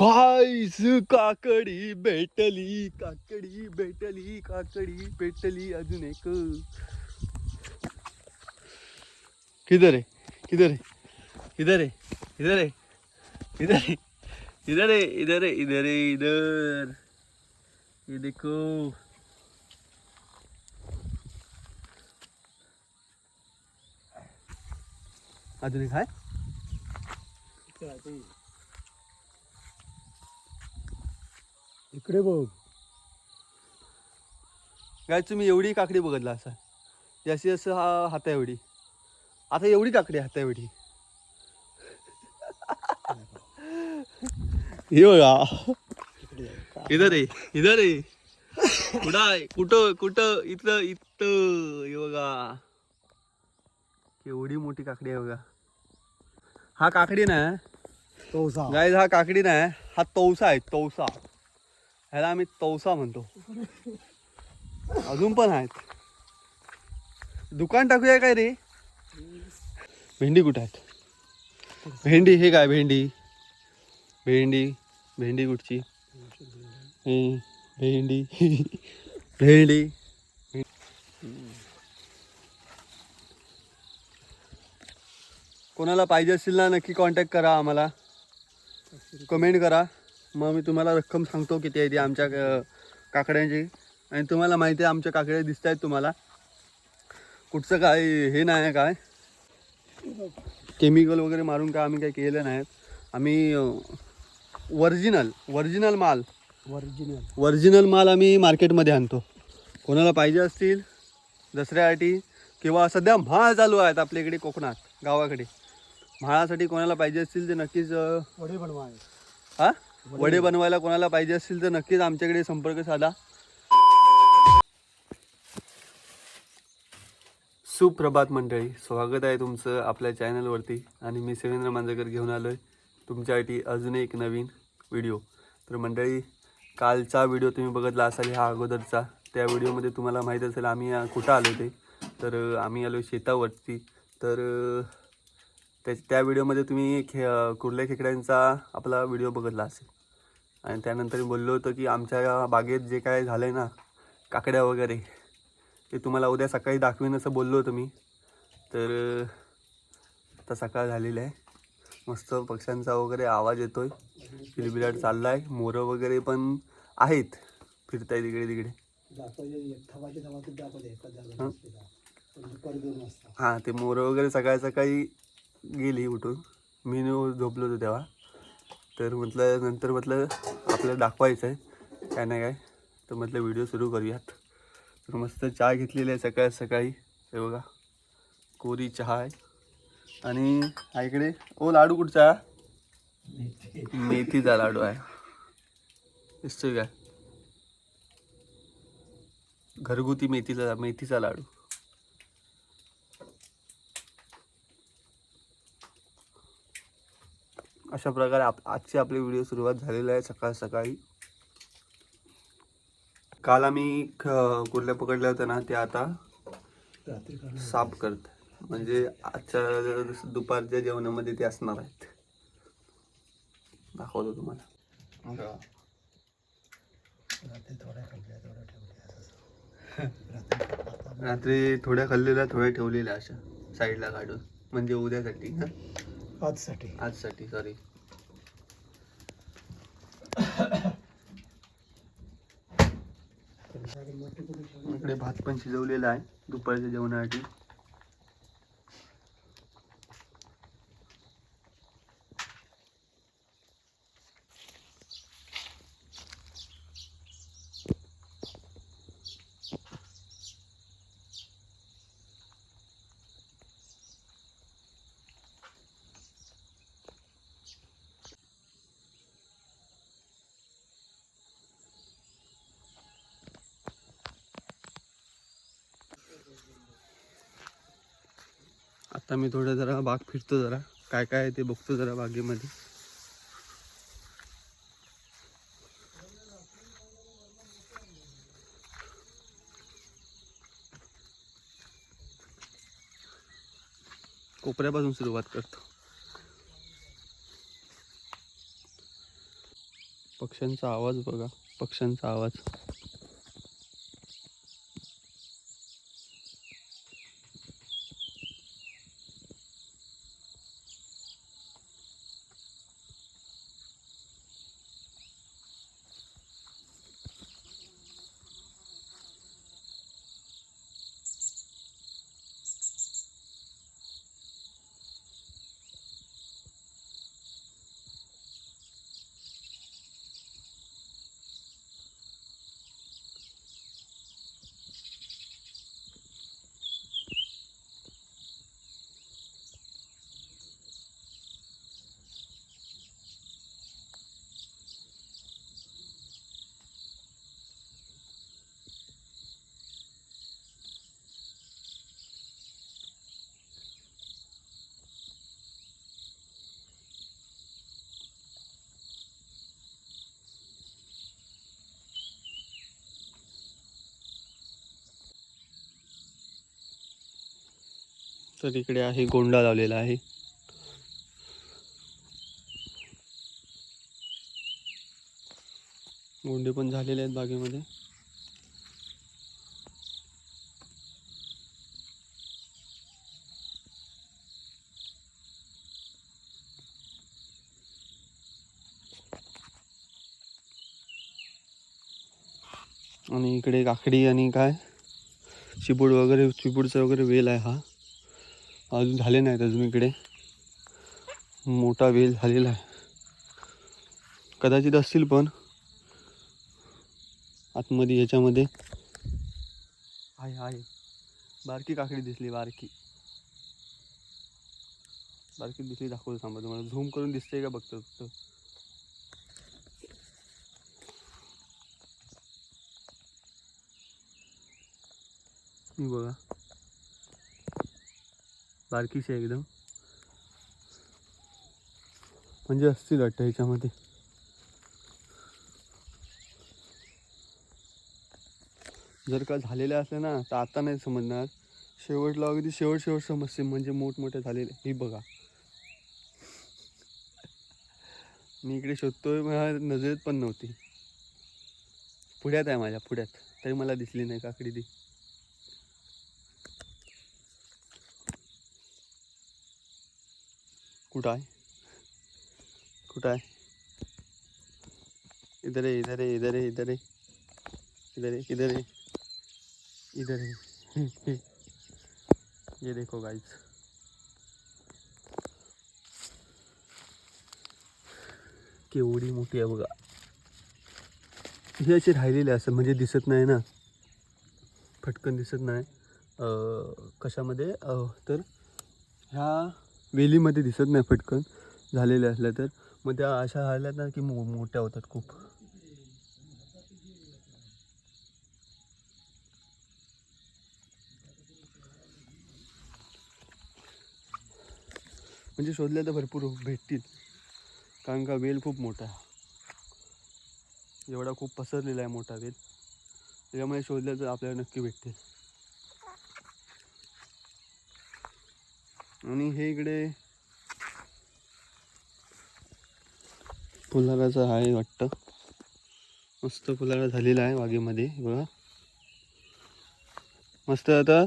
गाईस काकडी भेटली काकडी भेटली काकडी भेटली अजून एक. किधर है किधर है इधर है इधर है इधर है इधर है इधर है इधर है इधर. ये देखो. अजून एक आहे इकडे बघ. काय तुम्ही एवढी काकडी बघितला असा जास्तीत जास्त हा हाता एवढी. आता एवढी काकडी हाता एवढी. हे बघा इधर आहे इधर आहे कुठं आहे? कुठं कुठं? इथं इथं. हे बघा. एवढी मोठी काकडी आहे बघा. हा काकडी ना तोसा गाय हा काकडी नाही. हा तवसा आहे तवसा. ह्याला आम्ही तवसा म्हणतो. अजून पण आहेत. दुकान टाकूया काय रे? भेंडी कुठे आहेत? भेंडी हे काय भेंडी? भेंडी भेंडी कुठची? भेंडी. भेंडी. कोणाला पाहिजे असेल ना नक्की कॉन्टॅक्ट करा आम्हाला. कमेंट करा. मग मी तुम्हाला रक्कम सांगतो किती आहे ती आमच्या काकड्यांची. आणि तुम्हाला माहिती आहे आमच्या काकड्या दिसत आहेत तुम्हाला. कुठचं काय हे नाही आहे काय? केमिकल वगैरे मारून काय आम्ही काय केलं नाही. आम्ही ओरिजिनल ओरिजिनल माल. ओरिजिनल ओरिजिनल माल आम्ही मार्केटमध्ये आणतो. कोणाला पाहिजे असतील दसऱ्यासाठी किंवा सध्या म्हाळ चालू आहेत आपल्या इकडे कोकणात गावाकडे. म्हाळासाठी कोणाला पाहिजे असतील तर नक्कीच हा? वडे बनवायला कोणाला पाहिजे असतील तर नक्कीच आमच्याकडे संपर्क साधा. सुप्रभात मंडळी स्वागत आहे तुमचं आपल्या चॅनलवरती आणि मी सेवेंद्र मांजरकर घेऊन आलो आहे तुमच्यासाठी अजून एक नवीन व्हिडिओ. तर मंडळी कालचा व्हिडिओ तुम्ही बघितला असाल ह्या अगोदरचा त्या व्हिडिओमध्ये तुम्हाला माहीत असेल आम्ही कुठं आलो ते तर आम्ही आलो शेतावरती. तर त्या त्या व्हिडिओमध्ये तुम्ही खे कुर्ल्या खेकड्यांचा आपला व्हिडिओ बघितला असेल. आणि त्यानंतर मी बोललो होतो की आमच्या बागेत जे काय झालं आहे ना काकड्या वगैरे ते तुम्हाला उद्या सकाळी दाखवीन असं बोललो होतो मी. तर आता सकाळ झालेली आहे. मस्त पक्ष्यांचा वगैरे आवाज येतोय. किलबिलाट चालला आहे मोरं वगैरे पण आहेत. फिरताय तिकडे तिकडे. जागा हं? हां ते मोरं वगैरे सकाळी सकाळी गेली उठून. मी झोपलो होतो तेव्हा. तर म्हटलं नंतर म्हटलं आपल्याला दाखवायचं आहे काय नाही काय. तर म्हटलं व्हिडिओ सुरू करूयात. तर मस्त चहा घेतलेली आहे सकाळ सकाळी. हे बघा. कोरी चहा आहे. आणि हा इकडे ओ लाडू कुठचा? मेथीचा लाडू आहे. दिसतोय काय? घरगुती मेथीचा मेथीचा लाडू. अशा प्रकारे आप आजची आपली व्हिडिओ सुरुवात झालेली आहे सकाळ सकाळी. काल आम्ही ख- कुर्ल्या पकडल्या होत्या ना त्या आता साफ करत म्हणजे आजच्या दुपारच्या जेवणामध्ये ते असणार आहेत. दाखवतो तुम्हाला. रात्री थोड्या थोड्या असं रात्री थोड्या खाल्लेल्या थोड्या ठेवलेल्या अशा साईडला काढून. म्हणजे उद्यासाठी ना. आजसाठी. आजसाठी सॉरी इकडे भात पण शिजवलेला आहे दुपारच्या जेवणासाठी. आता मी थोडं जरा बाग फिरतो जरा. काय काय आहे ते बघतो जरा बागेमध्ये. कोपऱ्यापासून सुरुवात करतो. पक्ष्यांचा आवाज बघा. पक्ष्यांचा आवाज. तर इकडे आहे गोंडा लावलेला आहे. गोंडे पण झालेले आहेत बागेमध्ये. आणि इकडे काकडी आणि काय? चिबूड वगैरे चिबूडचा वगैरे वेल आहे हा. अजून झाले नाहीत अजून इकडे. मोठा वेल झालेला आहे. कदाचित असतील पण. आतमध्ये याच्यामध्ये. आहे आहे बारकी काकडी दिसली बारकी. बारकी दिसली दाखवतो थांबा तुम्हाला. झूम करून दिसते का बघतो फक्त? बघा. बारकीशी आहे एकदम. म्हणजे असतील वाटतं ह्याच्यामध्ये. जर का झालेल्या असल्या ना तर आता नाही समजणार. शेवटला अगदी शेवट शेवट समजते म्हणजे मोठमोठे झालेले. ही बघा. मी इकडे शोधतोय मला नजरेत पण नव्हती. पुढ्यात आहे माझ्या पुढ्यात. तरी मला दिसली नाही काकडी ती. कुठं आहे? कुठं आहे? इधर आहे इधर आहे इधर आहे इधर आहे इधर आहे इधर आहे इधर आहे ये देखो गाइस केवढी मोठी आहे बघा. हे असे राहिलेले असं म्हणजे दिसत नाही ना. फटकन दिसत नाही. कशामध्ये? तर ह्या वेलीमध्ये दिसत नाही फटकन. झालेल्या असल्या तर. मग त्या अशा राहिल्या ना की मो मोठ्या होतात खूप. म्हणजे शोधल्या तर भरपूर भेटतील. कारण का वेल खूप मोठा आहे. एवढा खूप पसरलेला आहे मोठा वेल. त्याच्यामुळे शोधल्या तर आपल्याला नक्की भेटतील. आणि हे इकडे फुलाराचं आहे वाटतं. मस्त फुलारा झालेला आहे बागेमध्ये बघा. मस्त आता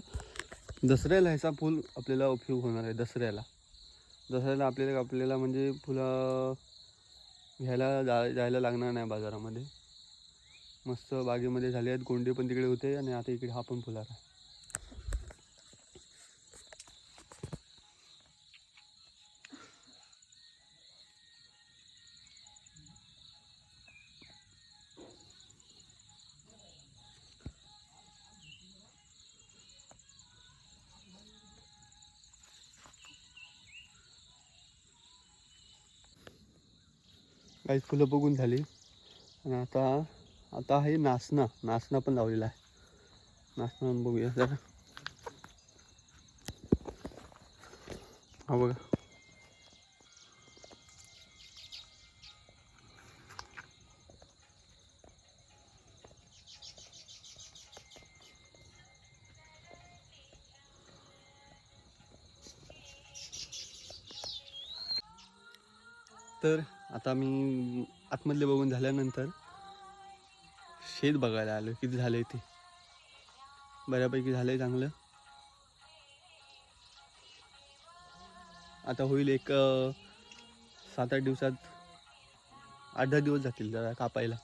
दसऱ्याला ह्याचा फुल आपल्याला उपयोग होणार आहे दसऱ्याला. दसऱ्याला आपल्याला आपल्याला म्हणजे फुलं घ्यायला जा जायला लागणार नाही बाजारामध्ये. मस्त बागेमध्ये झाले आहेत गोंडे पण तिकडे होते आणि आता इकडे हा पण फुलारा आहे. काही फुलं बघून झाली. आणि आता आता आहे नाचना नाचना पण लावलेला आहे. नाचना पण बघूया जरा. हा बघा. तर आता मी आतमधले बघून झाल्यानंतर शेत बघायला आलो. किती झालं ते? बऱ्यापैकी झालं आहे चांगलं. आता होईल एक सात आठ दिवसात आठ दहा दिवस जातील जरा कापायला.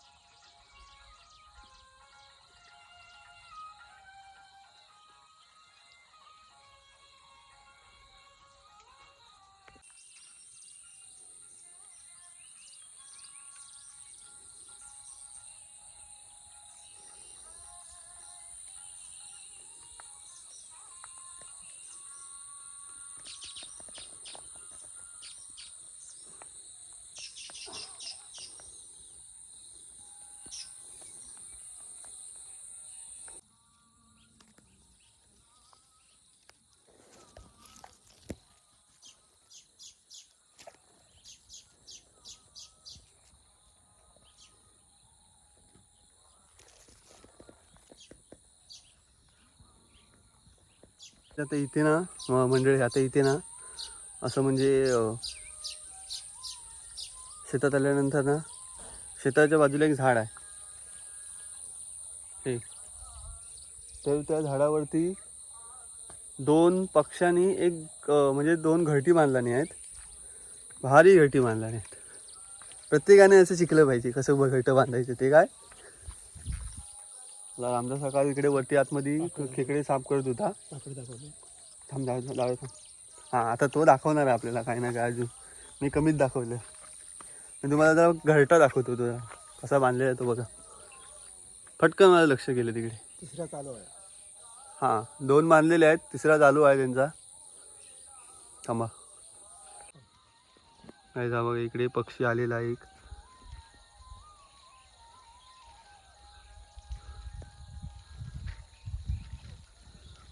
आता इथे ना मंडळी आता इथे ना असं म्हणजे शेतात आल्यानंतर ना शेताच्या बाजूला एक झाड आहे. हे. तर त्या झाडावरती दोन पक्ष्यांनी एक म्हणजे दोन घरटी बांधलानी आहेत. भारी घरटी बांधलानी आहेत. प्रत्येकाने असं शिकलं पाहिजे कसं घरटं बांधायचं ते काय? आमचा सकाळ इकडे वरती आतमध्ये खेकडे साफ करत होता. थांब थांब. हां आता तो दाखवणार आहे आपल्याला काही ना काय अजून. मी कमीच दाखवलं. मी तुम्हाला जरा घरटा दाखवतो तो. कसा बांधलेला आहे तो बघा. फटकन मला लक्ष गेलं तिकडे. तिसरा चालू आहे. हां दोन बांधलेले आहेत तिसरा चालू आहे त्यांचा. थांबा. नाही जा बघा इकडे पक्षी आलेला आहे एक.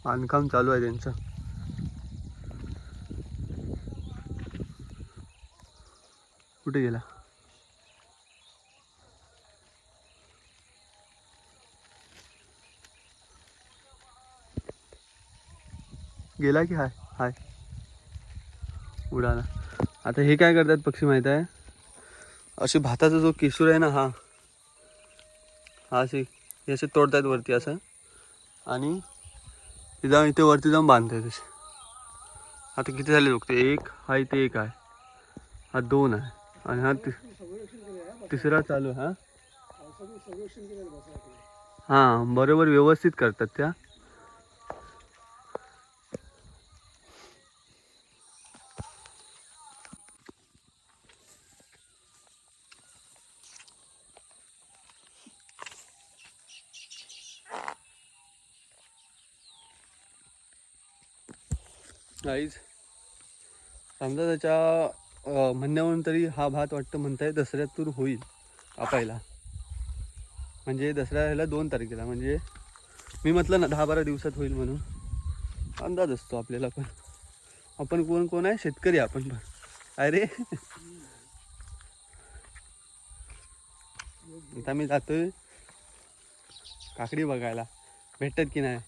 बांधकाम चालू आहे त्यांचं. कुठे गेला? गेला की हाय? हाय. उडाला. आता हे काय करतात पक्षी माहीत आहे? असे भाताचा जो केशूर आहे ना हा. हा असे हे असे तोडतात वरती असं. आणि ते जाऊन इथे वरती जाऊन बांधता असे आता किती झाले बघते एक हा इथे एक आहे. हा दोन आहे. आणि हा तिसरा चालू आहे, हा? हां बरोबर व्यवस्थित करतात त्या. गाईज समजा त्याच्या म्हणण्यावरून तरी हा भात वाटतं म्हणताय दसऱ्यातून होईल कापायला म्हणजे दसऱ्या ह्याला दोन तारखेला म्हणजे मी म्हटलं ना दहा बारा दिवसात होईल म्हणून. अंदाज असतो आपल्याला पण. आपण कोण कोण आहे? शेतकरी आपण पण. अरे. आता मी जातोय काकडी बघायला. भेटतात की नाही?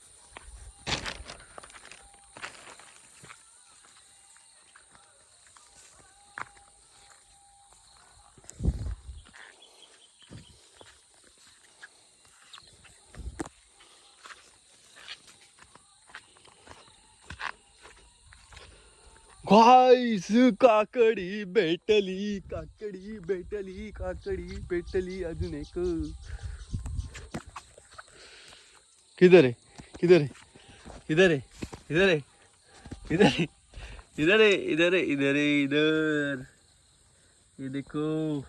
गाईस काकडी भेटली काकडी भेटली काकडी भेटली अजून एक किधर है? किधर है? इधर है? इधर है? इधर है? इधर है? इधर है इधर है, इधर। ये देखो।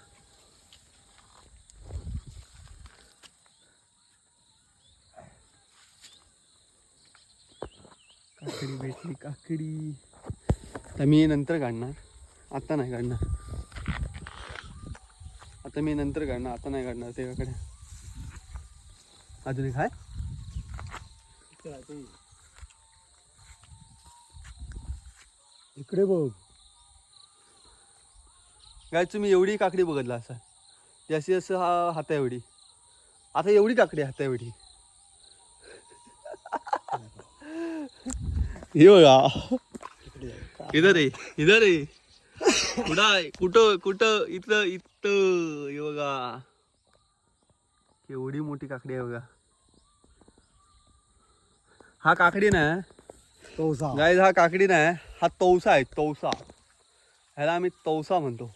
काकडी भेटली काकडी। आता मी नंतर काढणार. आता नाही काढणार. आता मी नंतर काढणार. आता नाही काढणार त्याच्याकडे अजून एक आहे इकडे बघ. काय तुम्ही एवढी काकडी बघितला असा ती अशी असं हा हाता एवढी. आता एवढी काकडी हाता एवढी. हे बघा. इधर आहे इधर आहे कुठं आहे कुठं कुठं इथं इथं हे बघा एवढी मोठी काकडी आहे बघा हा काकडी ना तोसा। गाईज हा काकडी नाही हा। तवसा आहे तवसा ह्याला आम्ही तवसा म्हणतो।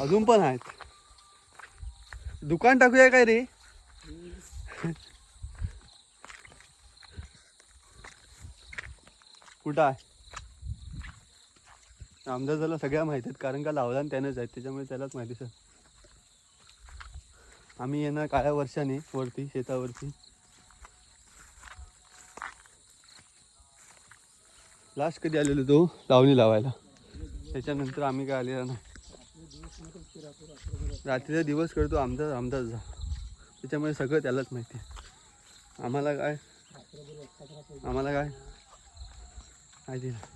अजून पण आहेत। दुकान टाकूया काय रे? कुठं आहे? आमदार सगळ्या माहिती आहेत कारण का लावला त्यानेच आहेत त्याच्यामुळे त्यालाच माहिती सर. आम्ही येणार काळ्या वर्षाने वरती शेतावरती. लास्ट कधी आलेलो तो? लावणी लावायला. त्याच्यानंतर आम्ही काय आलेला नाही. रात्रीचा दिवस करतो आमदार आमचाच त्याच्यामुळे सगळं त्यालाच माहिती आहे. आम्हाला काय? आम्हाला काय? माहिती नाही.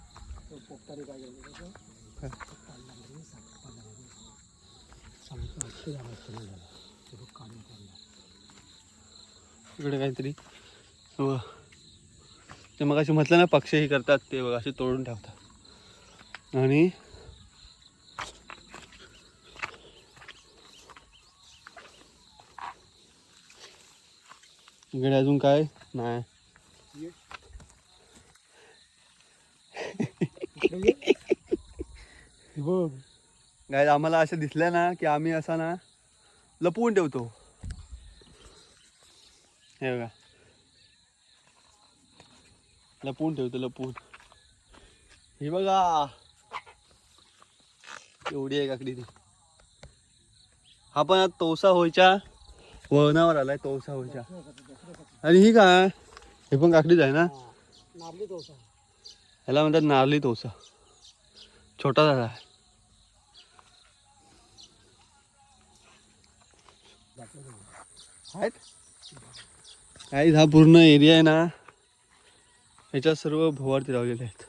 इकडे काहीतरी. हो. ते मग असे म्हटलं ना पक्ष हे करतात ते बघा असे तोडून ठेवतात. आणि इकडे अजून काय? नाही. बघ. काय आम्हाला असं दिसलं ना की आम्ही असा ना लपवून ठेवतो. हे बघा. लपवून ठेवतो लपवून. हे बघा. एवढी आहे काकडी ती. हा पण आता तोसा व्हायच्या वळणावर आलाय तोसा व्हायच्या आणि ही काय? हे पण काकडीच आहे ना? ह्याला म्हणतात नारली तोसा. छोटा झाला आहे. आहेत? हा पूर्ण एरिया आहे ना. ह्याच्यात सर्व भोवारती लावलेले आहेत.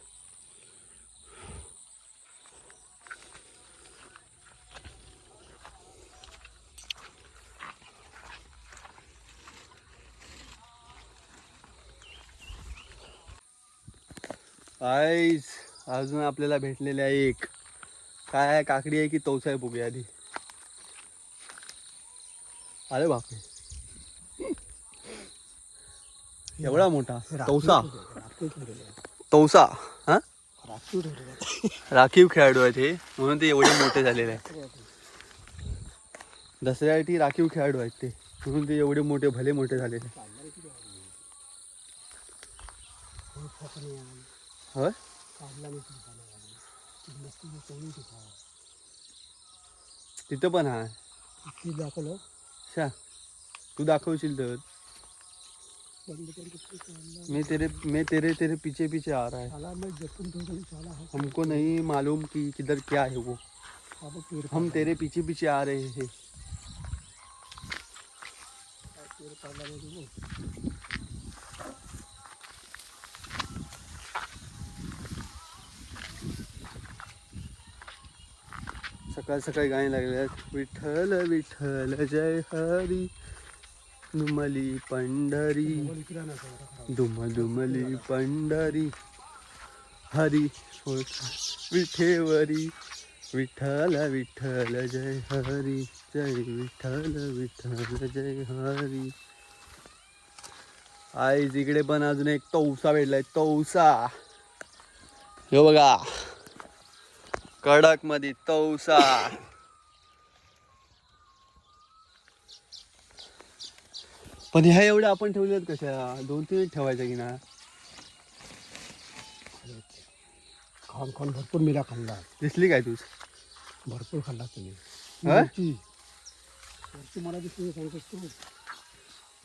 आईज अजून आपल्याला भेटलेले आहे एक. काय आहे? काकडी आहे की तवसा आहे बघूया आधी. अरे बापरे. एवढा मोठा? तवसा तवसा हा? राखीव खेळाडू आहेत हे. म्हणून ते एवढे मोठे झालेले आहेत. दसऱ्यासाठी राखीव खेळाडू आहेत ते. म्हणून ते एवढे मोठे भले मोठे झालेले तिथं पण हा. दाखवलं? शा तू दाखवशील तर. बंद मैं तेरे मैं तेरे तेरे पीछे पीछे आ रहा है. साला मैं जपून ठेवतो साला हा हमको नहीं मालूम कि किधर क्या है वो. हम तेरे पीछे पीछे आ रहे हैं. सकाळ सकाळी गाणी लागले विठ्ठल विठ्ठल जय हरी. दुमली पंढरी. मोबाईल दुम दुमली पंढरी. हरी विठेवरी. विठ्ठल विठ्ठल जय हरी. जय विठ्ठल विठ्ठल जय हरी. आई इकडे पण अजून एक तौसा भेटलाय. तौसा हे बघा. कडकमध्ये तौसा पण ह्या एवढ्या आपण ठेवल्यात कशा? दोन तीन ठेवायच्या की ना खाऊन खाऊन भरपूर मिरा खाल्ला. दिसली काय तूच भरपूर खाल्ला तुम्ही. हा? मला दिसली सांगतोस तू.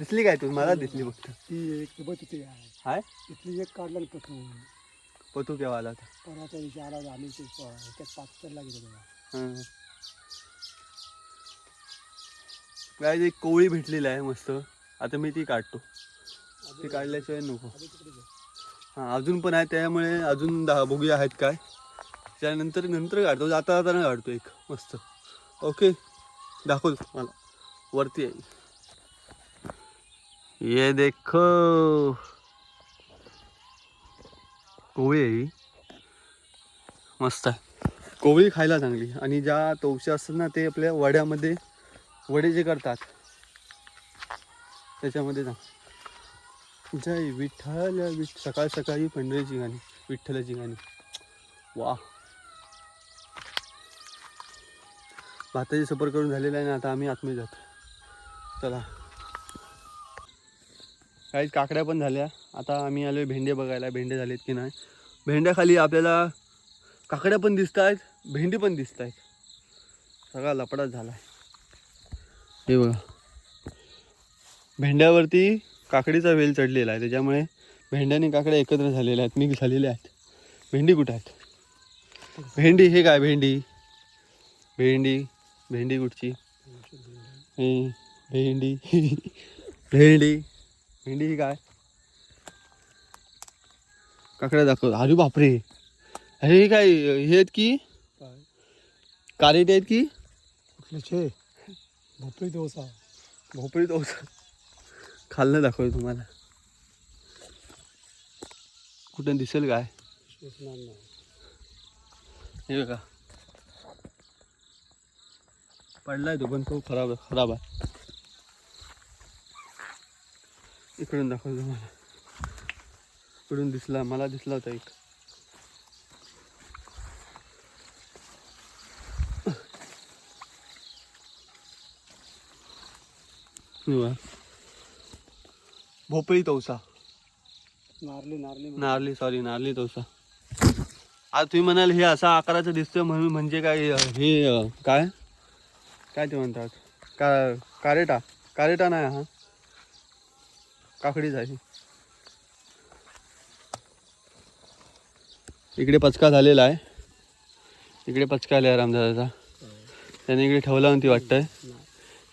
दिसली काय तू? मला दिसली फक्त. ती एक बघ तिथे आहे. हाय? तिथली एक काढला तू पतू केव्हा आला होता परवाच्या दिवशी आला होता आम्ही ते प- ह्याच्यात पाचरला गेलो तेव्हा. हं. काय एक कोवळी भेटलेली आहे मस्त. आता मी ती काढतो. ती काढल्याशिवाय नको. तिकडे. हां अजून पण आहे त्यामुळे अजून दहा बघूया आहेत काय. त्यानंतर नंतर काढतो. जाता जाताना काढतो एक मस्त. ओके दाखव मला वरती आहे. ये देखो. कोवळी आहे मस्त आहे. कोवळी खायला चांगली. आणि ज्या तवशा असतात ना ते आपल्या वड्यामध्ये वडे जे करतात त्याच्यामध्ये जा. जय विठ्ठल विठ सकाळ सकाळी पंढरीची गाणी विठ्ठलाची गाणी. वा भाताची सफर करून झालेला आहे ना आता आम्ही आतमध्ये जातो. चला. काही काकड्या पण झाल्या. आता आम्ही आलोय भेंडे बघायला. भेंडे झालेत की नाही? भेंड्याखाली आपल्याला काकड्या पण दिसत आहेत भेंडी पण दिसत आहेत सगळा लपडाच झाला आहे हे बघा. भेंड्यावरती काकडीचा वेल चढलेला आहे. त्याच्यामुळे भेंड्या आणि काकड्या एकत्र झालेल्या आहेत मिक्स झालेल्या आहेत. भेंडी कुठं आहेत? भेंडी हे काय भेंडी? भेंडी भेंडी कुठची? भेंडी. भेंडी. भेंडी ही काय? काकड्या दाखव. अरे बापरे. अरे हे काय हे आहेत की? काय? कारेट आहेत की? कुठले भोपळी डोसा. भोपळी तो खाल्लं दाखव तुम्हाला. कुठं दिसेल काय? हे बघा. पडलाय तो पण तो खराब खराब आहे. इकडून दाखव तुम्हाला. इकडून दिसला मला दिसला होता एक. भोपळी तवसा. नारली नारली नारली सॉरी नारली तोसा आज तुम्ही म्हणाल हे असा आकाराचं दिसतोय म्हणून म्हणजे काय हे काय? काय ते म्हणतात? का कारेटा. कारेटा नाही हा. काकडीच आहे. इकडे पचका झालेला आहे. इकडे पचका आला रामदादाचा. त्याने इकडे ठेवला होती वाटतंय.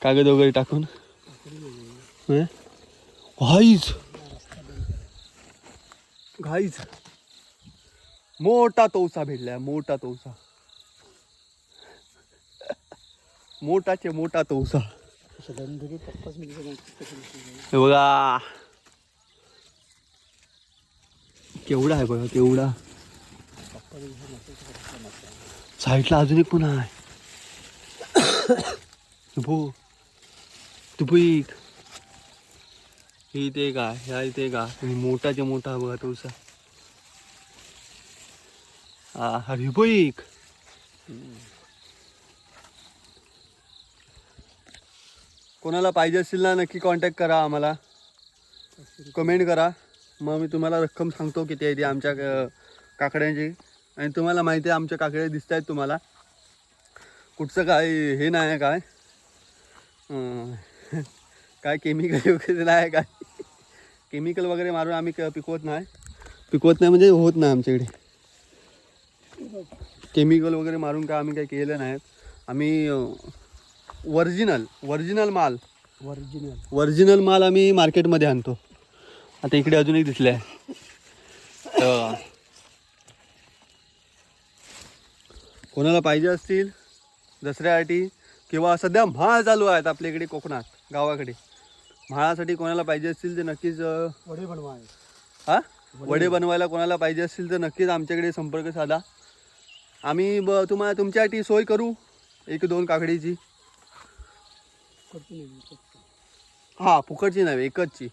कागद वगैरे टाकून. घाईच. घाईच. मोठा तोसा भेटलाय मोठा तोसा. मोठाचे मोठा तोसा. हे बघा. केवढा आहे बघा केवढा. साईडला अजून एक पण आहे. भो तू एक. हे इथे का ह्या इथे का आणि मोठाचे मोठा बघा तोसा हा अरे भो एक. कोणाला पाहिजे असेल ना नक्की कॉन्टॅक्ट करा आम्हाला. कमेंट करा. मग मी तुम्हाला रक्कम सांगतो किती आहे ती आमच्या काकड्यांची. आणि तुम्हाला माहिती आहे आमच्या काकड्या दिसत आहेत तुम्हाला. कुठचं काय हे नाही आहे काय? काय केमिकल वगैरे नाही आहे काय? केमिकल वगैरे मारून आम्ही पिकवत नाही. पिकवत नाही म्हणजे होत नाही आमच्याकडे केमिकल वगैरे मारून काय आम्ही काही केलं नाही. आम्ही ओरिजिनल ओरिजिनल माल. ओरिजिनल ओरिजिनल माल आम्ही मार्केटमध्ये आणतो. आता इकडे अजून एक दिसले आहे कोणाला पाहिजे असतील? दसऱ्यासाठी किंवा सध्या म्हाळ चालू आहेत आपल्या इकडे कोकणात गावाकडे. म्हाळासाठी कोणाला पाहिजे असतील तर नक्कीच वडे बनवा हा? वडे. बनवायला कोणाला पाहिजे असतील तर नक्कीच आमच्याकडे संपर्क साधा. आम्ही ब तुम्हाला तुमच्यासाठी सोय करू एक दोन काकडीची. हा फुकटची नाही एकचची.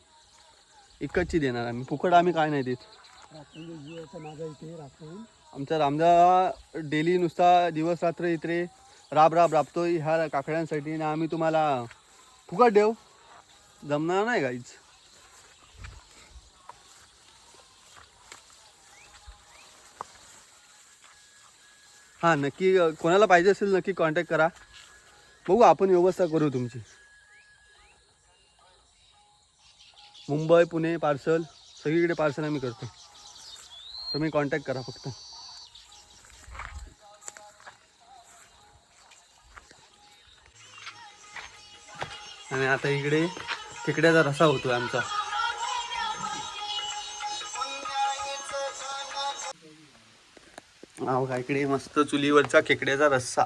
एकचची देणार आम्ही. फुकट आम्ही काय नाही देत. आमचा रामदा डेली नुसता दिवस रात्र इथे राब राब राबतो ह्या काकड्यांसाठी आणि आम्ही तुम्हाला फुकट देऊ. जमणार नाही काहीच. हां नक्की कोणाला पाहिजे असेल नक्की कॉन्टॅक्ट करा. बघू आपण व्यवस्था करू तुमची. मुंबई पुणे पार्सल सगळीकडे पार्सल आम्ही करतो. तुम्ही कॉन्टॅक्ट करा फक्त. आणि आता इकडे खेकड्याचा रसा होतो आमचा. हा बघा इकडे मस्त चुलीवरचा खेकड्याचा रस्सा.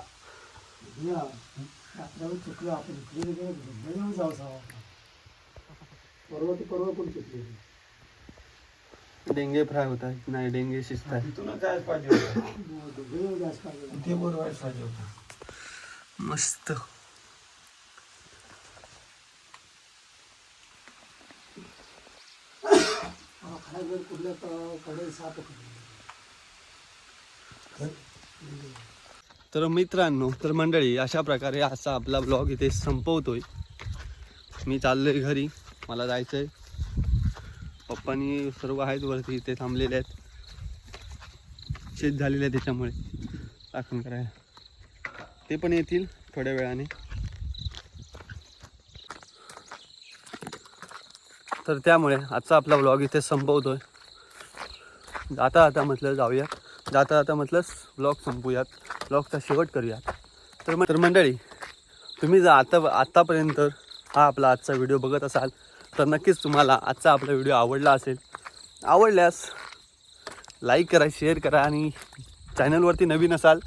डेंगे फ्राय होता नाही? डेंगे शिजत आहे मस्त. पाहिजे होतं मस्त तर मित्रांनो तर मंडळी अशा प्रकारे असा आपला ब्लॉग इथे संपवतोय. मी चाललोय घरी मला जायचं आहे पप्पानी सर्व आहेत वरती इथे थांबलेले आहेत. शेत झालेले आहे त्याच्यामुळे. राखण करायला. ते पण येतील थोड्या वेळाने. तर त्यामुळे आजचा आपला ब्लॉग इथे संपवतोय. जाता आता म्हटलं जाऊयात. जाता आता म्हटलंच ब्लॉग संपूयात. ब्लॉगचा शेवट करूयात. तर मग तर मंडळी तुम्ही जर आता आत्तापर्यंत हा आपला आजचा व्हिडिओ बघत असाल तर नक्कीच तुम्हाला आजचा आपला व्हिडिओ आवडला असेल. आवडल्यास लाईक करा शेअर करा आणि चॅनलवरती नवीन असाल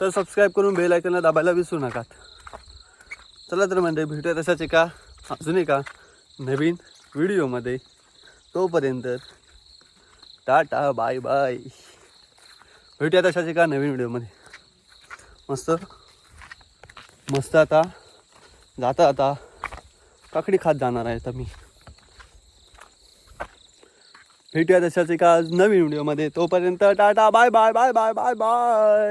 तर सबस्क्राईब करून बेल आयकनला दाबायला विसरू नका. चला तर म्हणजे भेटूया तशाच एका अजून एका नवीन व्हिडिओमध्ये तोपर्यंत टाटा बाय बाय. भेटूया तशाच एका नवीन व्हिडिओमध्ये. मस्त. मस्त आता जाता आता. काकडी खात जाणार आहे आता मी. भेटूया तशाच एका नवीन व्हिडिओमध्ये. तोपर्यंत tata bye bye bye bye bye bye.